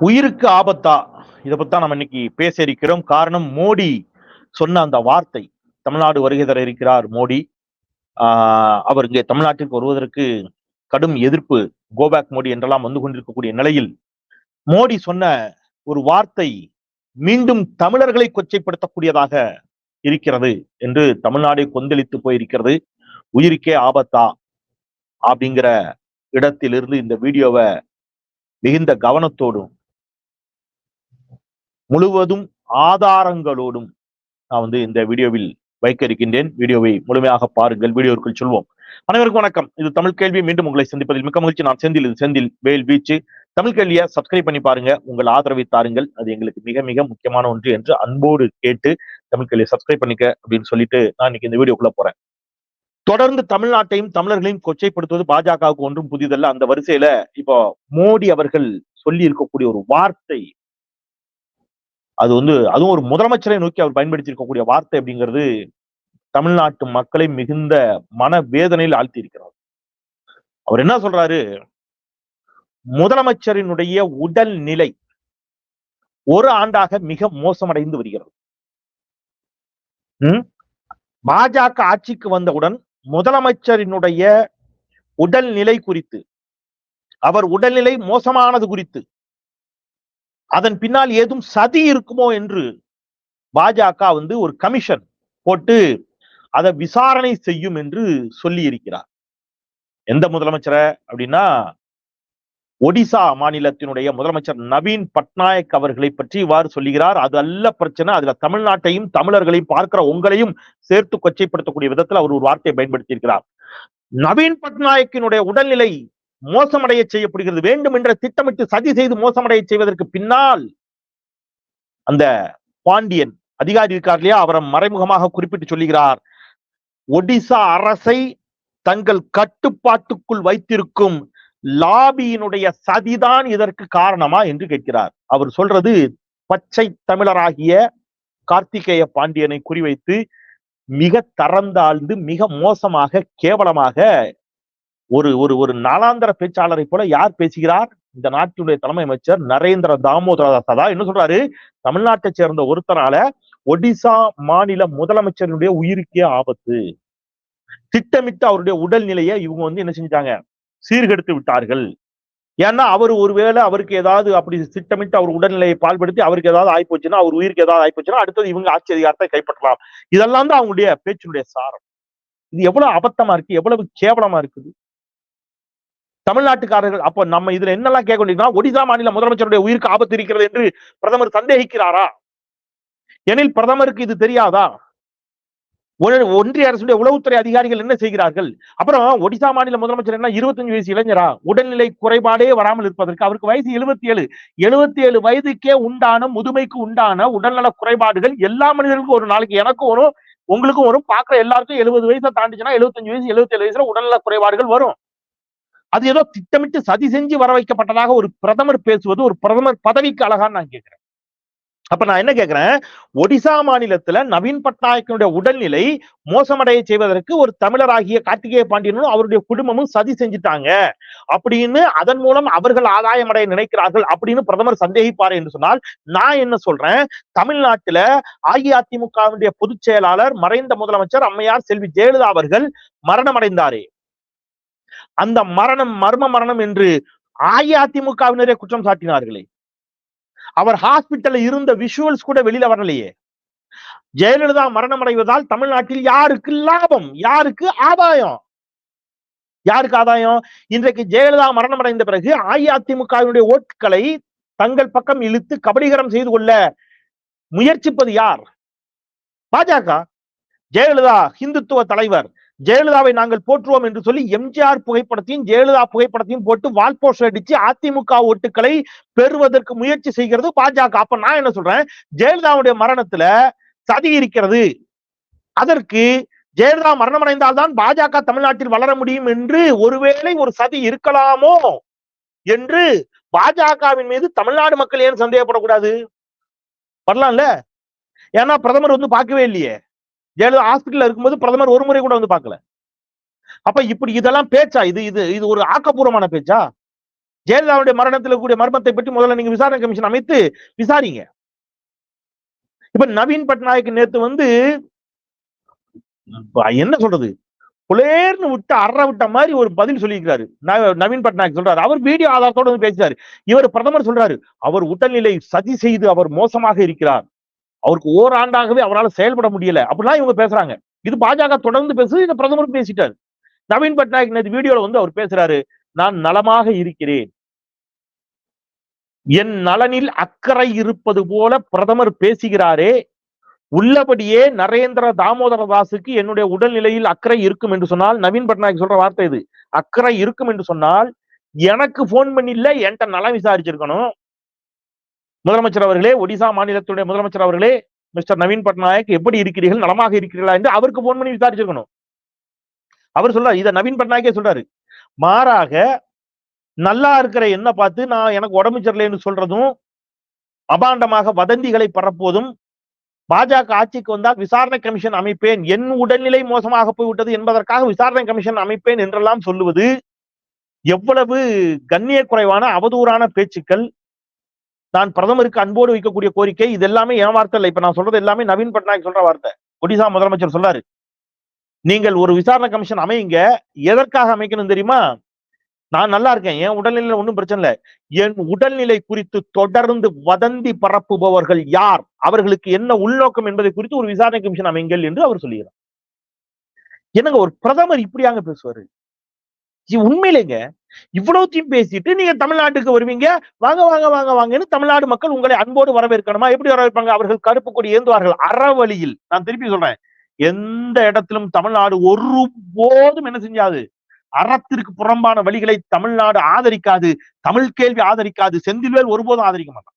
உயிருக்கு ஆபத்தா? இதை பத்தி தான் நம்ம இன்னைக்கு பேச இருக்கிறோம் காரணம் மோடி சொன்ன அந்த வார்த்தை. தமிழ்நாடு வருகை தர இருக்கிறார் மோடி. ஆஹ் அவர் இங்கே தமிழ்நாட்டிற்கு வருவதற்கு கடும் எதிர்ப்பு கோபேக் மோடி என்றெல்லாம் வந்து கொண்டிருக்கக்கூடிய நிலையில் மோடி சொன்ன ஒரு வார்த்தை மீண்டும் தமிழர்களை கொச்சைப்படுத்தக்கூடியதாக இருக்கிறது என்று தமிழ்நாடு கொந்தளித்து போயிருக்கிறது. உயிருக்கே ஆபத்தா? அப்படிங்கிற இடத்திலிருந்து இந்த வீடியோவை மிகுந்த கவனத்தோடும் முழுவதும் ஆதாரங்களோடும் நான் வந்து இந்த வீடியோவில் வைக்க இருக்கின்றேன் வீடியோவை முழுமையாக பாருங்கள். வீடியோவுக்குள் சொல்வோம். அனைவருக்கும் வணக்கம். இது தமிழ் கேள்வி. மீண்டும் உங்களை சந்திப்பதில் மிக்க மகிழ்ச்சி. நான் செந்தில். இது செந்தில் வேல் வீச்சு. தமிழ் கேள்வியை சப்ஸ்கிரைப் பண்ணி பாருங்க. உங்கள் ஆதரவை தாருங்கள். அது எங்களுக்கு மிக மிக முக்கியமான ஒன்று என்று அன்போடு கேட்டு தமிழ் கேள்வியை சப்ஸ்கிரைப் பண்ணிக்க அப்படின்னு சொல்லிட்டு நான் இன்னைக்கு இந்த வீடியோக்குள்ள போறேன். தொடர்ந்து தமிழ்நாட்டையும் தமிழர்களையும் கொச்சைப்படுத்துவது பாஜகவுக்கு ஒன்றும் புதிதல்ல. அந்த வரிசையில இப்போ மோடி அவர்கள் சொல்லி இருக்கக்கூடிய ஒரு வார்த்தை அது வந்து அதுவும் ஒரு முதலமைச்சரை நோக்கி அவர் பயன்படுத்தி இருக்கக்கூடிய வார்த்தை அப்படிங்கிறது தமிழ்நாட்டு மக்களை மிகுந்த மன வேதனையில் ஆழ்த்தி இருக்கிறார் அவர் என்ன சொல்றாரு? முதலமைச்சரினுடைய உடல் நிலை ஒரு ஆண்டாக மிக மோசமடைந்து வருகிறது. பாஜக ஆட்சிக்கு வந்தவுடன் முதலமைச்சரினுடைய உடல் நிலை குறித்து அவர் உடல்நிலை மோசமானது குறித்து அதன் பின்னால் ஏதும் சதி இருக்குமோ என்று பாஜக வந்து ஒரு கமிஷன் போட்டு அதை விசாரணை செய்யும் என்று சொல்லி இருக்கிறார். எந்த முதலமைச்சரை அப்படின்னா ஒடிசா மாநிலத்தினுடைய முதலமைச்சர் நவீன் பட்நாயக் அவர்களை பற்றி இவ்வாறு சொல்லுகிறார். அது அல்ல பிரச்சனை. அதுல தமிழ்நாட்டையும் தமிழர்களையும் பார்க்கிற உங்களையும் சேர்த்து கொச்சைப்படுத்தக்கூடிய விதத்தில் அவர் ஒரு வார்த்தையை பயன்படுத்தி இருக்கிறார் நவீன் பட்நாயக்கினுடைய உடல்நிலை மோசமடைய செய்யப்படுகிறது. வேண்டும் என்ற திட்டமிட்டு சதி செய்து மோசமடைய செய்வதற்கு பின்னால் அந்த பாண்டியன் அதிகாரி இருக்கார் இல்லையா? அவரை மறைமுகமாக குறிப்பிட்டு சொல்லுகிறார். ஒடிசா அரசை தங்கள் கட்டுப்பாட்டுக்குள் வைத்திருக்கும் லாபியினுடைய சதிதான் இதற்கு காரணமா என்று கேட்கிறார். அவர் சொல்றது பச்சை தமிழராகிய கார்த்திகேய பாண்டியனை குறிவைத்து மிக தரந்தாழ்ந்து மிக மோசமாக கேவலமாக ஒரு ஒரு ஒரு நாளாந்திர பேச்சாளரை போல யார் பேசுகிறார்? இந்த நாட்டினுடைய தலைமை அமைச்சர் நரேந்திர தாமோதர சதா என்ன சொல்றாரு? தமிழ்நாட்டை சேர்ந்த ஒருத்தரால ஒடிசா மாநில முதலமைச்சரினுடைய உயிருக்கே ஆபத்து. திட்டமிட்டு அவருடைய உடல்நிலையை இவங்க வந்து என்ன செஞ்சிட்டாங்க? சீர்கெடுத்து விட்டார்கள். ஏன்னா அவர் ஒருவேளை அவருக்கு ஏதாவது அப்படி திட்டமிட்டு அவர் உடல்நிலையை பால்படுத்தி அவருக்கு ஏதாவது ஆயிப்போச்சுன்னா அவர் உயிருக்கு ஏதாவது ஆயிப்போச்சுன்னா அடுத்தது இவங்க ஆட்சி அதிகாரத்தை கைப்பற்றலாம். இதெல்லாம் தான் அவங்களுடைய பேச்சினுடைய சாரம். இது எவ்வளவு அபத்தமா இருக்கு எவ்வளவு கேவலமா இருக்குது. தமிழ்நாட்டுக்காரர்கள் அப்ப நம்ம இதுல என்னெல்லாம் கேட்க வேண்டியதுன்னா ஒடிசா மாநில முதலமைச்சருடைய உயிருக்கு ஆபத்து இருக்கிறது என்று பிரதமர் சந்தேகிக்கிறாரா? எனில் பிரதமருக்கு இது தெரியாதா? ஒன்றிய அரசுடைய உளவுத்துறை அதிகாரிகள் என்ன செய்கிறார்கள்? அப்புறம் ஒடிசா மாநில முதலமைச்சர் என்ன இருபத்தஞ்சு வயசு இளைஞரா? உடல்நிலை குறைபாடே வராமல் இருப்பதற்கு அவருக்கு வயசு எழுபத்தி ஏழு எழுபத்தி ஏழு வயதுக்கே உண்டான முதுமைக்கு உண்டான உடல்நல குறைபாடுகள் எல்லா மனிதர்களுக்கும் ஒரு நாளைக்கு எனக்கும் வரும் உங்களுக்கும் வரும். பார்க்குற எல்லாருக்கும் எழுபது வயசை தாண்டிச்சுன்னா எழுபத்தஞ்சு வயசு எழுபத்தி ஏழு வயசுல உடல்நல குறைபாடுகள் வரும். அது ஏதோ திட்டமிட்டு சதி செஞ்சு வர வைக்கப்பட்டதாக ஒரு பிரதமர் பேசுவது ஒரு பிரதமர் பதவிக்கு அழகான்னு நான் கேட்கிறேன். அப்ப நான் என்ன கேட்கிறேன்? ஒடிசா மாநிலத்துல நவீன் பட்நாயக்கனுடைய உடல்நிலை மோசமடைய செய்வதற்கு ஒரு தமிழராகிய கார்த்திகேய பாண்டியனும் அவருடைய குடும்பமும் சதி செஞ்சுட்டாங்க. அப்படின்னு அதன் மூலம் அவர்கள் ஆதாயம் அடைய நினைக்கிறார்கள் அப்படின்னு பிரதமர் சந்தேகிப்பார் என்று சொன்னால் நான் என்ன சொல்றேன்? தமிழ்நாட்டுல அஇஅதிமுகவுடைய பொதுச் செயலாளர் மறைந்த முதலமைச்சர் அம்மையார் செல்வி ஜெயலலிதா அவர்கள் மரணம் அடைந்தாரே அந்த மரணம் மர்ம மரணம் என்று அஇஅதிமுகவினரே குற்றம் சாட்டினார்களே. அவர் ஹாஸ்பிட்டல்ல இருந்த விஷுவல்ஸ் கூட வெளியில வரலையே. ஜெயலலிதா மரணம் அடைவதால் தமிழ்நாட்டில் யாருக்கு லாபம்? யாருக்கு ஆதாயம்? யாருக்கு ஆதாயம்? இன்றைக்கு ஜெயலலிதா மரணம் அடைந்த பிறகு அஇஅதிமுகவினுடைய ஓட்டுகளை தங்கள் பக்கம் இழுத்து கபடிகரம் செய்து கொள்ள முயற்சிப்பது யார்? பாஜக. ஜெயலலிதா ஹிந்துத்துவ தலைவர் ஜெயலலிதாவை நாங்கள் போற்றுவோம் என்று சொல்லி எம்ஜிஆர் புகைப்படத்தையும் ஜெயலலிதா புகைப்படத்தையும் போட்டு வால் போஸ்டர் அடிச்சு அதிமுக ஓட்டுகளை பெறுவதற்கு முயற்சி செய்கிறது பாஜக. அப்ப நான் என்ன சொல்றேன்? ஜெயலலிதாவுடைய மரணத்துல சதி இருக்கிறது. அதற்கு ஜெயலலிதா மரணமடைந்தால்தான் பாஜக தமிழ்நாட்டில் வளர முடியும் என்று ஒருவேளை ஒரு சதி இருக்கலாமோ என்று பாஜகவின் மீது தமிழ்நாடு மக்கள் ஏன் சந்தேகப்படக்கூடாது? வரலாம்ல. ஏன்னா பிரதமர் வந்து பார்க்கவே இல்லையே. ஜெயலலிதா ஹாஸ்பிட்டல்ல இருக்கும்போது பிரதமர் ஒரு முறை கூட வந்து பார்க்கல. அப்ப இப்படி இதெல்லாம் பேச்சா? இது இது இது ஒரு ஆக்கப்பூர்வமான பேச்சா? ஜெயலலிதாவுடைய மரணத்தில் கூடிய மர்மத்தை பற்றி முதல்ல நீங்க விசாரணை கமிஷன் அமைத்து விசாரிங்க. இப்ப நவீன் பட்நாயக் நேத்து வந்து என்ன சொல்றது? புலேர்னு விட்டு அற விட்ட மாதிரி ஒரு பதில் சொல்லியிருக்காரு நவீன் பட்நாயக் சொல்றாரு. அவர் வீடியோ ஆதாரத்தோட வந்து பேசுறாரு இவர் பிரதமர் சொல்றாரு. அவர் உடல்நிலை சதி செய்து அவர் மோசமாக இருக்கிறார். அவருக்கு ஓராண்டாகவே அவரால் செயல்பட முடியல. அப்படிலாம் இவங்க பேசுறாங்க. இது பாஜக தொடர்ந்து பேசுது இந்த பிரதமர் பேசிட்டாரு. நவீன் பட்நாயக் நேற்று வீடியோல வந்து அவர் பேசுறாரு நான் நலமாக இருக்கிறேன். என் நலனில் அக்கறை இருப்பது போல பிரதமர் பேசுகிறாரே. உள்ளபடியே நரேந்திர தாமோதரதாசுக்கு என்னுடைய உடல்நிலையில் அக்கறை இருக்கும் என்று சொன்னால் நவீன் பட்நாயக் சொல்ற வார்த்தை இது. அக்கறை இருக்கும் என்று சொன்னால் எனக்கு போன் பண்ணி இல்ல என்கிட்ட நலம் விசாரிச்சிருக்கணும். முதலமைச்சர் அவர்களே ஒடிசா மாநிலத்துடைய முதலமைச்சர் அவர்களே மிஸ்டர் நவீன் பட்நாயக் எப்படி இருக்கிறீர்கள் நலமாக இருக்கிறீர்களா என்று அவருக்கு போன் பண்ணி விசாரிச்சிருக்கணும். அவர் சொல்றாரு இதை நவீன் பட்நாயக்கே சொல்றாரு. மாறாக நல்லா இருக்கிற என்ன பார்த்து நான் எனக்கு உடம்பு சரியில்லைன்னு சொல்றதும் அபாண்டமாக வதந்திகளை பரப்புவதும் பாஜக ஆட்சிக்கு வந்தால் விசாரணை கமிஷன் அமைப்பேன் என் உடல்நிலை மோசமாக போய்விட்டது என்பதற்காக விசாரணை கமிஷன் அமைப்பேன் என்றெல்லாம் சொல்லுவது எவ்வளவு கண்ணிய குறைவான அவதூறான பேச்சுக்கள் நான் பிரதமருக்கு அன்போடு வைக்கக்கூடிய கோரிக்கை. இது எல்லாமே என் வார்த்தை இல்லை. இப்ப நான் சொல்றது எல்லாமே நவீன் பட்நாயக் சொல்ற வார்த்தை. ஒடிசா முதலமைச்சர் சொல்றாரு நீங்கள் ஒரு விசாரணை கமிஷன் அமையுங்க எதற்காக அமைக்கணும் தெரியுமா? நான் நல்லா இருக்கேன். என் உடல்நிலையில ஒன்றும் பிரச்சனை இல்லை. என் உடல்நிலை குறித்து தொடர்ந்து வதந்தி பரப்புபவர்கள் யார்? அவர்களுக்கு என்ன உள்நோக்கம் என்பதை குறித்து ஒரு விசாரணை கமிஷன் அமைங்கள் என்று அவர் சொல்லுகிறார். என்னங்க ஒரு பிரதமர் இப்படியாங்க பேசுவாரு? உண்மையிலேங்க. இவ்வளவுத்தையும் பேசிட்டு நீங்க தமிழ்நாட்டுக்கு வருவீங்க. வாங்க வாங்க வாங்க வாங்கன்னு தமிழ்நாடு மக்கள் உங்களை அன்போடு வரவேற்கணுமா? எப்படி வரவேற்பாங்க? அவர்கள் கருப்பு கொடி ஏந்துவார்கள் அறவழியில். நான் திருப்பி சொல்றேன். எந்த இடத்திலும் தமிழ்நாடு ஒரு போதும் என்ன செஞ்சாது? அறத்திற்கு புறம்பான வழிகளை தமிழ்நாடு ஆதரிக்காது. தமிழ் கேள்வி ஆதரிக்காது. செந்தில்வேல் ஒருபோதும் ஆதரிக்க மாட்டான்.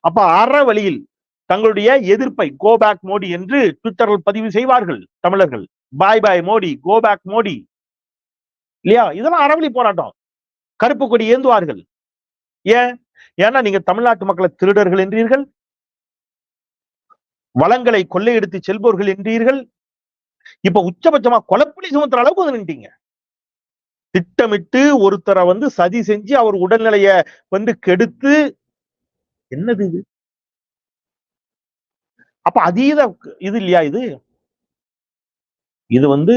அப்ப அற வழியில் தங்களுடைய எதிர்ப்பை கோபேக் மோடி என்று ட்விட்டரில் பதிவு செய்வார்கள் தமிழர்கள். Bye bye Modi. Go back Modi. இல்லையா? இதெல்லாம் அறவழி போராட்டம். கருப்பு கொடி ஏந்துவார்கள். ஏன்? ஏன்னா நீங்க தமிழ்நாட்டு மக்களை திருடர்கள் என்றீர்கள். வளங்களை கொள்ளையடித்து செல்பவர்கள் என்றீர்கள். இப்ப உச்சபட்சமா கொலப்படி சுமத்துற அளவுக்கு வந்து நின்ட்டீங்க. திட்டமிட்டு ஒருத்தரை வந்து சதி செஞ்சு அவர் உடல்நிலைய வந்து கெடுத்து என்னது இது? அப்ப அதீத இது இல்லையா இது? இது வந்து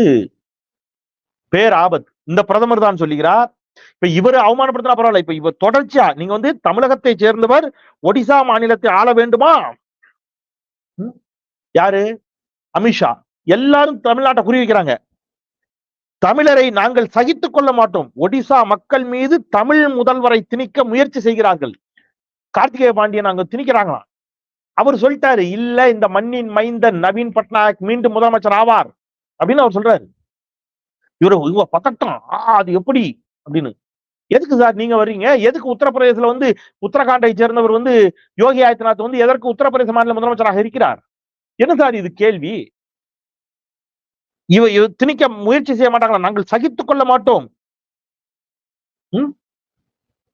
பேராபத்து. இந்த பிரதமர் தான் சொல்லுகிறார். இப்ப இவர் அவமானப்படுத்தினா பரவாயில்ல. இப்ப இவர் தொடர்ச்சியா நீங்க வந்து தமிழகத்தை சேர்ந்தவர் ஒடிசா மாநிலத்தை ஆள வேண்டுமா? யாரு? அமித்ஷா எல்லாரும் தமிழ்நாட்டை குறி வைக்கிறாங்க. தமிழரை நாங்கள் சகித்துக் கொள்ள மாட்டோம். ஒடிசா மக்கள் மீது தமிழ் முதல்வரை திணிக்க முயற்சி செய்கிறார்கள். கார்த்திகேய பாண்டியன் அங்க திணிக்கிறாங்களாம். அவர் சொல்லிட்டாரு இல்ல இந்த மண்ணின் மைந்த நவீன் பட்நாயக் மீண்டும் முதலமைச்சர் ஆவார். அப்படின்னு அவர் சொல்றாரு. இவரு இவ பதட்டம் ஆ அது எப்படி? அப்படின்னு. எதுக்கு சார் நீங்க வர்றீங்க? எதுக்கு உத்தரப்பிரதேசல வந்து உத்தரகாண்டை சேர்ந்தவர் வந்து யோகி ஆதித்யநாத் வந்து எதற்கு உத்தரப்பிரதேச மாநில முதலமைச்சராக இருக்கிறார்? என்ன சார் இது கேள்வி? இவ இவ திணிக்க முயற்சி செய்ய மாட்டாங்களா? நாங்கள் சகித்துக் கொள்ள மாட்டோம்.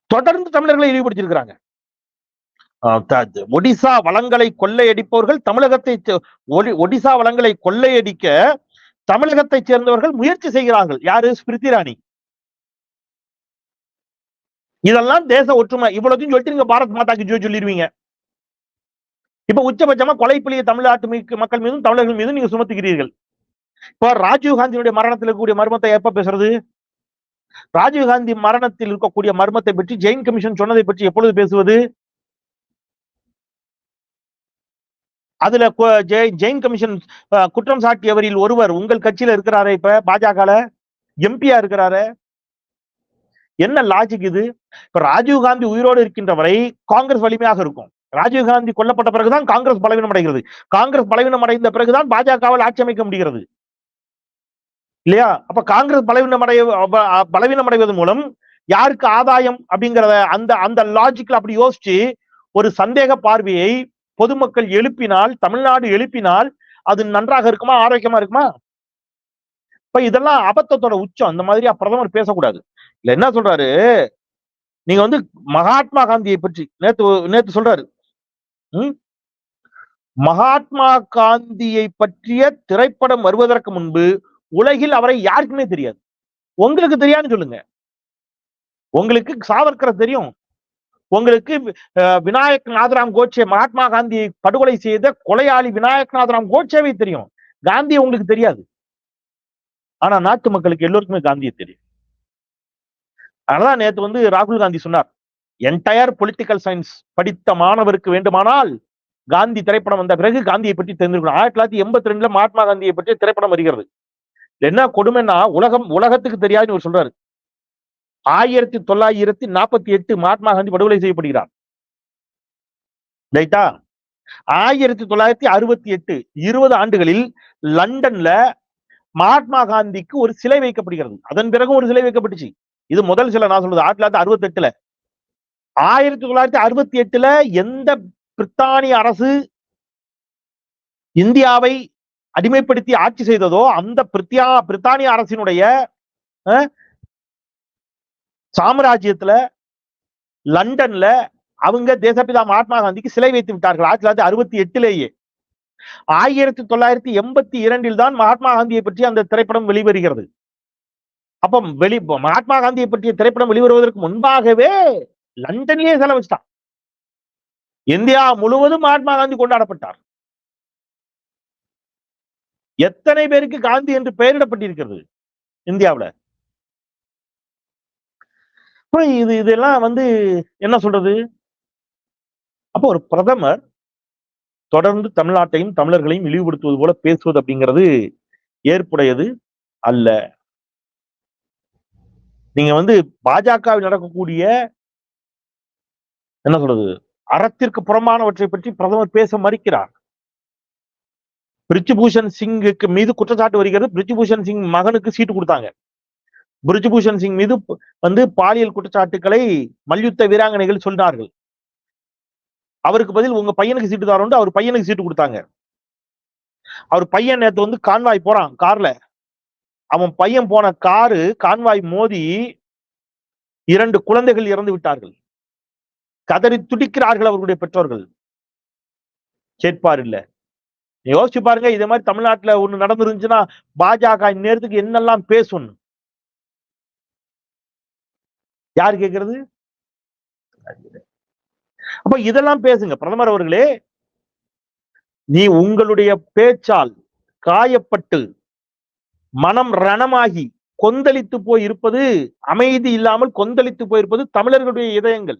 தொடர்ந்து தமிழர்களை இழிவுபடுத்திருக்கிறாங்க ஒடிசா வளங்களை கொள்ளையடிப்பவர்கள் தமிழகத்தை ஒடி- ஒடிசா வளங்களை கொள்ளையடிக்க தமிழகத்தை சேர்ந்தவர்கள் முயற்சி செய்கிறார்கள். யாரு? ஸ்மிருதி ராணி இதெல்லாம் தேச ஒற்றுமை. இவ்வளவுத்தையும் சொல்லிட்டு நீங்க பாரத் மாதாக்கு ஜோ சொல்லிடுவீங்க இப்ப உச்சபட்சமா கொலைப்பள்ளிய தமிழ்நாட்டு மக்கள் மீதும் தமிழர்கள் மீதும் நீங்க சுமத்துகிறீர்கள். இப்ப ராஜீவ்காந்தியினுடைய மரணத்தில் இருக்கக்கூடிய மர்மத்தை எப்ப பேசுறது? ராஜீவ் காந்தி மரணத்தில் இருக்கக்கூடிய மர்மத்தை பற்றி ஜெயின் கமிஷன் சொன்னதை பற்றி எப்பொழுது பேசுவது? அதுல ஜெயின் கமிஷன் குற்றம் சாட்டியவரில் ஒருவர் உங்கள் கட்சியில இருக்கிறாரே இப்ப பாஜகல எம்பியா இருக்கிறாரு? என்ன லாஜிக் இது? இப்ப ராஜீவ் காந்தி உயிரோடு இருக்கின்ற வரை காங்கிரஸ் வலிமையாக இருக்கும். ராஜீவ் காந்தி கொல்லப்பட்ட பிறகுதான் காங்கிரஸ் பலவீனம் அடைகிறது. காங்கிரஸ் பலவீனம் அடைந்த பிறகுதான் பாஜகவால் ஆட்சி அமைக்க முடிகிறது. இல்லையா? அப்ப காங்கிரஸ் பலவீனம் அடைய பலவீனம் அடைவதன் மூலம் யாருக்கு ஆதாயம் அப்படிங்கிறத அந்த அந்த லாஜிக்ல அப்படி யோசிச்சு ஒரு சந்தேக பார்வையை பொதுமக்கள் எழுப்பினால் தமிழ்நாடு எழுப்பினால் அது நன்றாக இருக்குமா ஆரோக்கியமா இருக்குமா? இப்ப இதெல்லாம் அபத்தத்தோட உச்சம். அந்த மாதிரியா பிரதமர் பேசக்கூடாது. இல்ல என்ன சொல்றாரு? நீங்க வந்து மகாத்மா காந்தியை பற்றி நேத்து நேத்து சொல்றாரு. மகாத்மா காந்தியை பற்றிய திரைப்படம் வருவதற்கு முன்பு உலகில் அவரை யாருக்குமே தெரியாது. உங்களுக்கு தெரியாதுன்னு சொல்லுங்க. உங்களுக்கு சாவர்கரை தெரியும். உங்களுக்கு அஹ், விநாயக் நாதராம் கோட்சே மகாத்மா காந்தியை படுகொலை செய்த கொலையாளி விநாயக் நாதராம் கோட்சேவை தெரியும். காந்தி உங்களுக்கு தெரியாது. ஆனா நாட்டு மக்களுக்கு எல்லோருக்குமே காந்தியை தெரியும். அதனால நேத்து வந்து ராகுல் காந்தி சொன்னார் என்டையர் பொலிட்டிக்கல் சயின்ஸ் படித்த மாணவருக்கு வேண்டுமானால் காந்தி திரைப்படம் வந்த பிறகு காந்தியை பற்றி தெரிஞ்சிருக்கணும் ஆயிரத்தி தொள்ளாயிரத்தி எண்பத்தி ரெண்டுல மகாத்மா காந்தியை பற்றி திரைப்படம் வருகிறது. என்ன கொடுமைன்னா உலகம் உலகத்துக்கு தெரியாதுன்னு இவர் சொல்றாரு. ஆயிரத்தி தொள்ளாயிரத்தி நாற்பத்தி எட்டு மகாத்மா காந்தி படுகொலை செய்யப்படுகிறார். ரைட்டா? ஆயிரத்தி தொள்ளாயிரத்தி அறுபத்தி எட்டு இருபது ஆண்டுகளில் லண்டன்ல மகாத்மா காந்திக்கு ஒரு சிலை வைக்கப்படுகிறது. அதன் பிறகு ஒரு சிலை வைக்கப்பட்டுச்சு. இது முதல் சிலை நான் சொல்றது ஆயிரத்தி தொள்ளாயிரத்தி அறுபத்தி எட்டுல. ஆயிரத்தி தொள்ளாயிரத்தி அறுபத்தி எட்டுல எந்த பிரித்தானிய அரசு இந்தியாவை அடிமைப்படுத்தி ஆட்சி செய்ததோ அந்த பிரித்தியா பிரித்தானிய அரசினுடைய அஹ், சாம்ராஜ்யத்துல லண்டன்ல அவங்க தேசப்பிதா மகாத்மா காந்திக்கு சிலை வைத்து விட்டார்கள். ஆயிரத்தி தொள்ளாயிரத்தி அறுபத்தி எட்டுலேயே. ஆயிரத்தி தொள்ளாயிரத்தி எண்பத்தி இரண்டில் தான் மகாத்மா காந்தியை பற்றி அந்த திரைப்படம் வெளிவருகிறது. அப்ப வெளி மகாத்மா காந்தியை பற்றிய திரைப்படம் வெளிவருவதற்கு முன்பாகவே லண்டன்லயே செலவு வச்சுட்டான் இந்தியா முழுவதும் மகாத்மா காந்தி கொண்டாடப்பட்டார். எத்தனை பேருக்கு காந்தி என்று பெயரிடப்பட்டிருக்கிறது இந்தியாவுல? அப்புறம் இது இதெல்லாம் வந்து என்ன சொல்றது? அப்போ ஒரு பிரதமர் தொடர்ந்து தமிழ்நாட்டையும் தமிழர்களையும் இழிவுபடுத்துவது போல பேசுவது அப்படிங்கிறது ஏற்புடையது அல்ல. நீங்க வந்து பாஜகவில் நடக்கக்கூடிய என்ன சொல்றது? அறத்திற்கு புறம்பானவற்றை பற்றி பிரதமர் பேச மறுக்கிறார். பிரிஜ்பூஷன் சிங்குக்கு மீது குற்றச்சாட்டு வருகிறது. பிரிஜ்பூஷன் சிங் மகனுக்கு சீட்டு கொடுத்தாங்க. பிரிஜ்பூஷன் சிங் மீது வந்து பாலியல் குற்றச்சாட்டுக்களை மல்யுத்த வீராங்கனைகள் சொன்னார்கள் அவருக்கு பதில் உங்க பையனுக்கு சீட்டு தரோண்டு அவர் பையனுக்கு சீட்டு கொடுத்தாங்க. அவர் பையன் நேத்து வந்து கான்வாய் போறான் கார்ல. அவன் பையன் போன காரு கான்வாய் மோதி இரண்டு குழந்தைகள் இறந்து விட்டார்கள். கதறி துடிக்கிறார்கள் அவர்களுடைய பெற்றோர்கள். கேட்பார் இல்ல யோசிச்சு பாருங்க இதே மாதிரி தமிழ்நாட்டுல ஒண்ணு நடந்துருந்துச்சுன்னா பாஜக இந்நேரத்துக்கு என்னெல்லாம் பேசும்? யார் கேட்கறது? அப்ப இதெல்லாம் பேசுங்க. பிரதமர் அவர்களே நீ உங்களுடைய பேச்சால் காயப்பட்டு மனம் ரணமாகி கொந்தளித்து போய் இருப்பது அமைதி இல்லாமல் கொந்தளித்து போயிருப்பது தமிழர்களுடைய இதயங்கள்.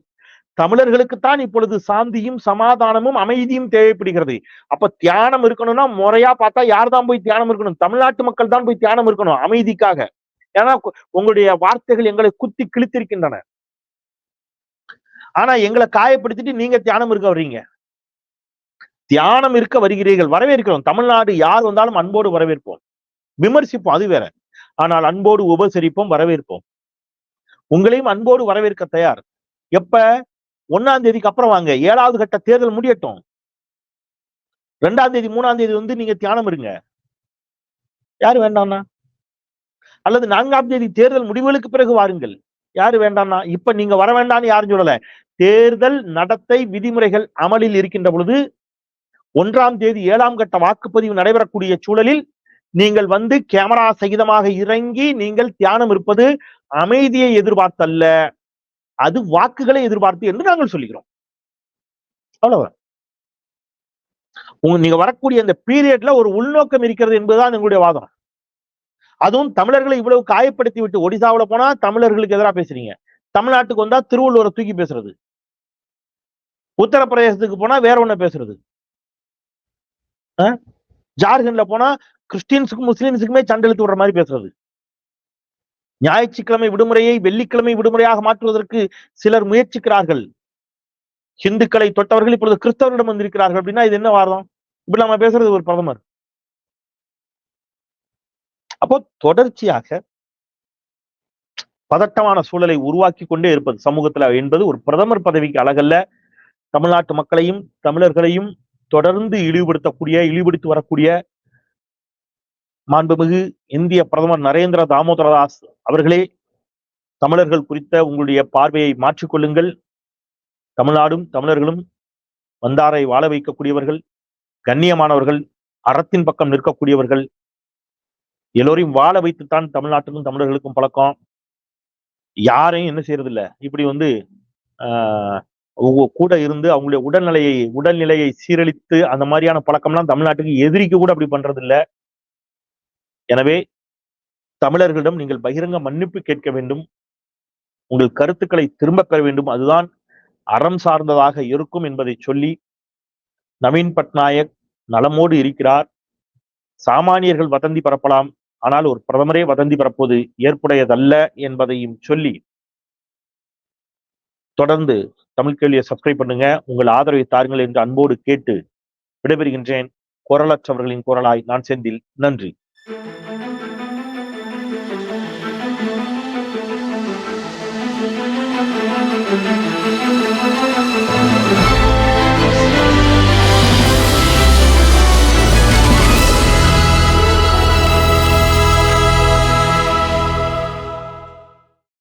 தமிழர்களுக்குத்தான் இப்பொழுது சாந்தியும் சமாதானமும் அமைதியும் தேவைப்படுகிறது. அப்ப தியானம் இருக்கணும்னா முறையா பார்த்தா யார் தான் போய் தியானம் இருக்கணும்? தமிழ்நாட்டு மக்கள் தான் போய் தியானம் இருக்கணும் அமைதிக்காக. ஏன்னா உங்களுடைய வார்த்தைகள் எங்களை குத்தி கிழித்திருக்கின்றன. ஆனா எங்களை காயப்படுத்திட்டு நீங்க தியானம் இருக்க வர்றீங்க. தியானம் இருக்க வருகிறீர்கள் வரவேற்கிறோம். தமிழ்நாடு யார் வந்தாலும் அன்போடு வரவேற்போம். விமர்சிப்போம் அது வேற. ஆனால் அன்போடு உபசரிப்போம் வரவேற்போம். உங்களையும் அன்போடு வரவேற்க தயார். எப்ப? ஒன்னாம் தேதிக்கு அப்புறம் வாங்க. ஏழாவது கட்ட தேர்தல் முடியட்டும். ரெண்டாம் தேதி மூணாம் தேதி வந்து நீங்க தியானம் இருங்க. யாரு வேண்டாம்னா? அல்லது நான்காம் தேதி தேர்தல் முடிவுகளுக்கு பிறகு வாருங்கள். யாரு வேண்டாம்னா இப்ப நீங்க வர வேண்டாம்னு யாரும் சொல்லல. தேர்தல் நடத்தை விதிமுறைகள் அமலில் இருக்கின்ற பொழுது ஒன்றாம் தேதி ஏழாம் கட்ட வாக்குப்பதிவு நடைபெறக்கூடிய சூழலில் நீங்கள் வந்து கேமரா சகிதமாக இறங்கி நீங்கள் தியானம் இருப்பது அமைதியை எதிர்பார்த்தல்ல. அது வாக்குகளை எதிர்பார்த்து என்று நாங்கள் சொல்லுகிறோம் அவ்வளவு. உங்க நீங்க வரக்கூடிய அந்த பீரியட்ல ஒரு உள்நோக்கம் இருக்கிறது என்பதுதான் எங்களுடைய வாதம். அதுவும் தமிழர்களை இவ்வளவு காயப்படுத்தி விட்டு ஒடிசாவுல போனா தமிழர்களுக்கு எதிராக பேசுறீங்க. தமிழ்நாட்டுக்கு வந்தா திருவள்ளுவரை தூக்கி பேசுறது. உத்தரப்பிரதேசத்துக்கு போனா வேற ஒண்ணு பேசுறது. ஜார்க்கண்ட்ல போனா கிறிஸ்டின்ஸுக்கும் முஸ்லிம்ஸுக்குமே சண்டெழுத்து விடுற மாதிரி பேசுறது. ஞாயிற்றுக்கிழமை விடுமுறையை வெள்ளிக்கிழமை விடுமுறையாக மாற்றுவதற்கு சிலர் முயற்சிக்கிறார்கள். ஹிந்துக்களை தொட்டவர்கள் இப்பொழுது கிறிஸ்தவரிடம் வந்திருக்கிறார்கள் அப்படின்னா இது என்ன வாரம் இப்படி நம்ம பேசுறது ஒரு பிரதமர். அப்போ தொடர்ச்சியாக பதட்டமான சூழலை உருவாக்கி கொண்டே இருப்பது சமூகத்துல என்பது ஒரு பிரதமர் பதவிக்கு அழகல்ல. தமிழ்நாட்டு மக்களையும் தமிழர்களையும் தொடர்ந்து இழிவுபடுத்தக்கூடிய இழிவுபடுத்தி வரக்கூடிய மாண்புமிகு இந்திய பிரதமர் நரேந்திர தாமோதரதாஸ் அவர்களே தமிழர்கள் குறித்த உங்களுடைய பார்வையை மாற்றிக்கொள்ளுங்கள். தமிழ்நாடும் தமிழர்களும் வந்தாரை வாழ வைக்கக்கூடியவர்கள் கண்ணியமானவர்கள் அறத்தின் பக்கம் நிற்கக்கூடியவர்கள் எல்லோரையும் வாழ வைத்துத்தான் தமிழ்நாட்டுக்கும் தமிழர்களுக்கும் பழக்கம். யாரையும் என்ன செய்யறதில்ல. இப்படி வந்து ஆஹ் கூட இருந்து அவங்களுடைய உடல்நிலையை உடல்நிலையை சீரழித்து அந்த மாதிரியான பழக்கம்லாம் தமிழ்நாட்டுக்கு எதிரிக்கு கூட அப்படி பண்றது எனவே தமிழர்களிடம் நீங்கள் பகிரங்க மன்னிப்பு கேட்க வேண்டும். உங்கள் கருத்துக்களை திரும்ப பெற வேண்டும். அதுதான் அறம் சார்ந்ததாக இருக்கும் என்பதை சொல்லி நவீன் பட்நாயக் நலமோடு இருக்கிறார். சாமானியர்கள் வதந்தி பரப்பலாம். ஆனால் ஒரு பிரதமரே வதந்தி பரப்புவது ஏற்புடையதல்ல என்பதையும் சொல்லி தொடர்ந்து தமிழ் கேள்வியை சப்ஸ்கிரைப் பண்ணுங்க. உங்கள் ஆதரவை தாருங்கள் என்று அன்போடு கேட்டு விடைபெறுகின்றேன். குரலற்றவர்களின் குரலாய் நான் செந்தில். நன்றி.